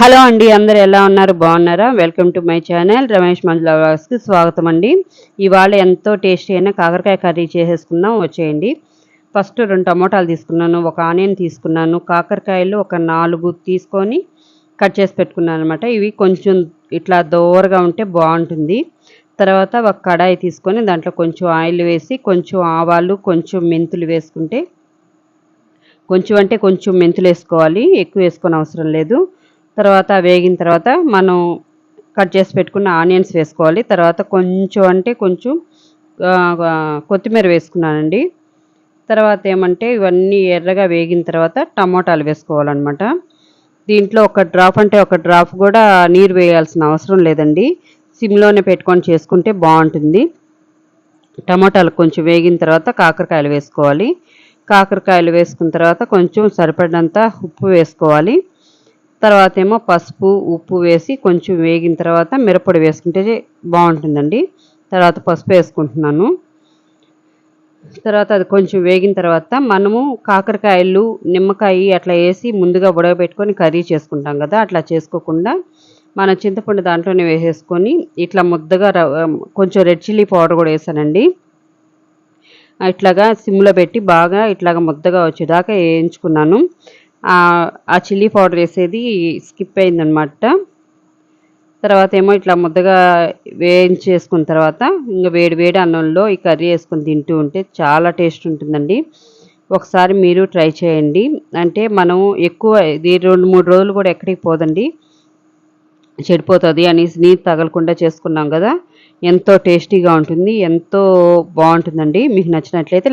Hello అండి అందరు ఎలా ఉన్నారు? బాగున్నారా? Welcome to my channel Ramesh Manjula వ్లాగ్స్కి స్వాగతం అండి. ఇవాళ ఎంతో టేస్టీ అయిన కాకరకాయ కర్రీ చేసేసుకుందాం వచ్చేయండి. ఫస్ట్ రెండు టమోటాలు తీసుకున్నాను ఒక ఆనియన్ తీసుకున్నాను కాకరకాయలు ఒక నాలుగు తీసుకొని కట్ చేసి పెట్టుకున్నాను అనమాట ఇవి కొంచెం ఇట్లా దోరగా ఉంటే బాగుంటుంది. తర్వాత ఒక కడాయి తీసుకొని దాంట్లో కొంచెం ఆయిల్ వేసి కొంచెం ఆవాలు కొంచెం మెంతులు వేసుకుంటే కొంచెం అంటే కొంచెం మెంతులు వేసుకోవాలి ఎక్కువ వేసుకొని అవసరం లేదు. తర్వాత వేగిన తర్వాత మనం కట్ చేసి పెట్టుకున్న ఆనియన్స్ వేసుకోవాలి. తర్వాత కొంచెం అంటే కొంచెం కొత్తిమీర వేసుకున్నానండి. తర్వాత ఏమంటే ఇవన్నీ ఎర్రగా వేగిన తర్వాత టమోటాలు వేసుకోవాలన్నమాట. దీంట్లో ఒక డ్రాప్ అంటే ఒక డ్రాప్ కూడా నీరు వేయాల్సిన అవసరం లేదండి. సిమ్లోనే పెట్టుకొని చేసుకుంటే బాగుంటుంది. టమోటాలు కొంచెం వేగిన తర్వాత కాకరకాయలు వేసుకోవాలి. కాకరకాయలు వేసుకున్న తర్వాత కొంచెం సరిపడినంత ఉప్పు వేసుకోవాలి. తర్వాత ఏమో పసుపు ఉప్పు వేసి కొంచెం వేగిన తర్వాత మిరప్పొడి వేసుకుంటే బాగుంటుందండి. తర్వాత పసుపు వేసుకుంటున్నాను. తర్వాత అది కొంచెం వేగిన తర్వాత మనము కాకరకాయలు నిమ్మకాయ అట్లా వేసి ముందుగా ఉడకబెట్టుకొని కర్రీ చేసుకుంటాం కదా అట్లా చేసుకోకుండా మన చింతపండు దాంట్లోనే వేసేసుకొని ఇట్లా ముద్దగా కొంచెం రెడ్ చిల్లీ పౌడర్ కూడా వేసానండి. ఇట్లాగా సిమ్లో పెట్టి బాగా ఇట్లాగా ముద్దగా వచ్చేదాకా వేయించుకున్నాను. ఆ చిల్లీ పౌడర్ వేసేది స్కిప్ అయిందనమాట. తర్వాత ఏమో ఇట్లా ముద్దగా వేయించేసుకున్న తర్వాత ఇంకా వేడి వేడి అన్నంలో ఈ కర్రీ వేసుకొని తింటూ ఉంటే చాలా టేస్ట్ ఉంటుందండి. ఒకసారి మీరు ట్రై చేయండి. అంటే మనం ఎక్కువ ఇది రెండు మూడు రోజులు కూడా ఎక్కడికి పోదండి. చెడిపోతుంది అనేసి నీరు తగలకుండా చేసుకున్నాం కదా. ఎంతో టేస్టీగా ఉంటుంది ఎంతో బాగుంటుందండి. మీకు నచ్చినట్లయితే